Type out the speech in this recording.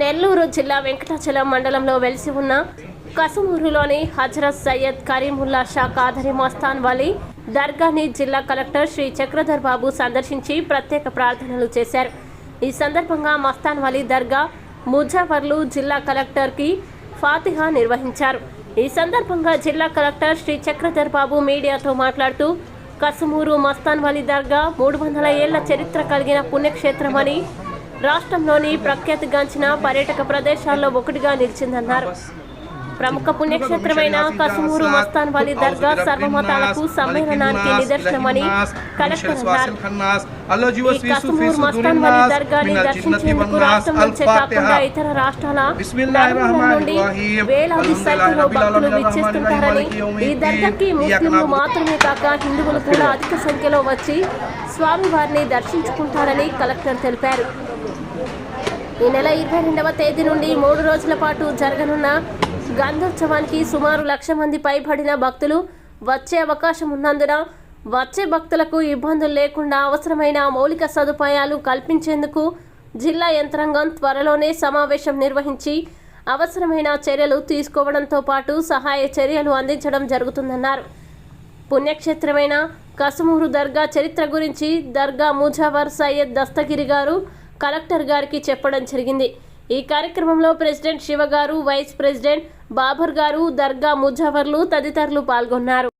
నెల్లూరు జిల్లా వెంకటాచలం మండలంలో వెలిసి ఉన్న కసుమూరులోని హజరత్ సయ్యద్ కరీముల్లా షా కాదరి మస్తాన్ వలీ దర్గాని జిల్లా కలెక్టర్ శ్రీ చక్రధర్ బాబు సందర్శించి ప్రత్యేక ప్రార్థనలు చేశారు. ఈ సందర్భంగా మస్తాన్ వలీ దర్గా ముజాఫర్లు జిల్లా కలెక్టర్కి ఫాతిహా నిర్వహించారు. ఈ సందర్భంగా జిల్లా కలెక్టర్ శ్రీ చక్రధర్ బాబు మీడియాతో మాట్లాడుతూ కసుమూరు మస్తాన్ వలీ దర్గా మూడు వందల ఏళ్ళ చరిత్ర కలిగిన పుణ్యక్షేత్రమని రాష్ట్రంలోని ప్రఖ్యాతిగాంచిన పర్యాటక ప్రదేశాల్లో ఒకటిగా నిలిచిందన్నారు. ప్రముఖ పుణ్యక్షేత్రమైన కసుమూరు మస్తాన్ వలీ దర్గా సర్వమతాలకు సమ్మేళనానికి నిదర్శనమని కలెక్టర్ అన్నారు. ఈ కసుమూరు మస్తాన్ వలీ దర్గాని దర్శించేందుకు రాష్ట్రం నుంచే కాకుండా ఇతర రాష్ట్రాల నుండి వేలాది సంఖ్యలో భక్తులు విచ్చేస్తుంటారని ఈ దర్గాకి ముస్లింలు మాత్రమే కాక హిందువులు కూడా అధిక సంఖ్యలో వచ్చి స్వామివారిని దర్శించుకుంటారని కలెక్టర్ తెలిపారు. ఈ నెల ఇరవై రెండవ తేదీ నుండి మూడు రోజుల పాటు జరగనున్న గంధోత్సవానికి సుమారు లక్ష మంది పైబడిన భక్తులు వచ్చే అవకాశం ఉన్నందున వచ్చే భక్తులకు ఇబ్బందులు లేకుండా అవసరమైన మౌలిక సదుపాయాలు కల్పించేందుకు జిల్లా యంత్రాంగం త్వరలోనే సమావేశం నిర్వహించి అవసరమైన చర్యలు తీసుకోవడంతో పాటు సహాయ చర్యలు అందించడం జరుగుతుందన్నారు. పుణ్యక్షేత్రమైన కసుమూరు దర్గా చరిత్ర గురించి దర్గా ముజావర్ సయ్యద్ దస్తగిరి గారు కలెక్టర్ గారికి చెప్పడం జరిగింది. ఈ కార్యక్రమంలో ప్రెసిడెంట్ శివ గారు వైస్ ప్రెసిడెంట్ బాబర్ గారు దర్గా ముజఫర్లు తదితరులు పాల్గొన్నారు.